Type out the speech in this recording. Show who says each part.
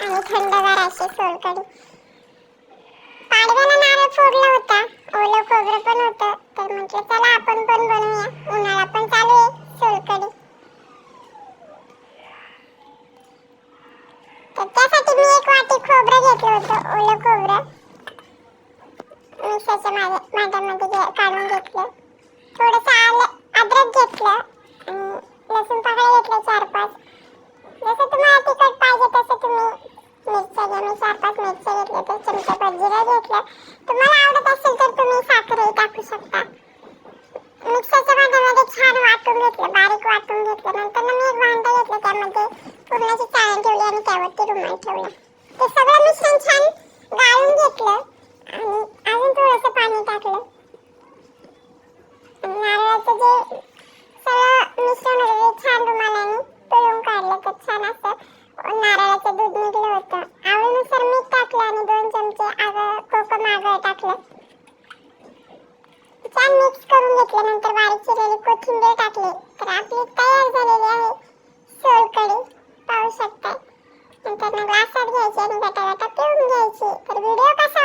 Speaker 1: आणि थंडगार अशी सोलकडी पाडव्याला नारळ फोडला होता. ओलं खोबरं पण होतं. तर म्हटलं चला आपण पण बनवूया. उन्हाळा पण चालू आहे सोलकडी तर त्यासाठी मी एक वाटी खोबरं घेतलं होतं ओलं खोबरं. मिक्सरच्या माझ्या माझ्यामध्ये काढून घेतलं. थोडंसं आलं अद्रक घेतलं. मिरच्या मी चार पाच मिरच्या घेतल्या तर चमचाभर जिरं घेतलं. तुम्हाला आवडत असेल तर तुम्ही साखरही टाकू शकता. मिक्सरच्या भांड्यामध्ये छान वाटून घेतलं बारीक वाटून घेतलं. नंतर मी एक भांडं घेतलं त्यामध्ये पूर्णाची चाळण ठेवली आणि त्यावरती रुमाल ठेवला. ते सगळं मिश्रण छान गाळून घेतलं आणि अजून थोडंसं पाणी टाकलं आणि नारळाचं जे सगळं मिश्रण होतं ते छान रुमालाने पिळून काढलं तर छान असं नारळाचं दूध निघलं होतं आवडीनुसार मीठ टाकलं आणि दोन चमचे आगं कोकम आगळ टाकलं छान मिक्स करून घेतल्यानंतर बारीक चिरलेली कोथिंबीर टाकली. तर आपली तयार झालेली आहे सोलकढी. पाहू शकता नंतर ग्लासात घ्यायची आणि गटागटा पिऊन घ्यायची. तर व्हिडिओ कसा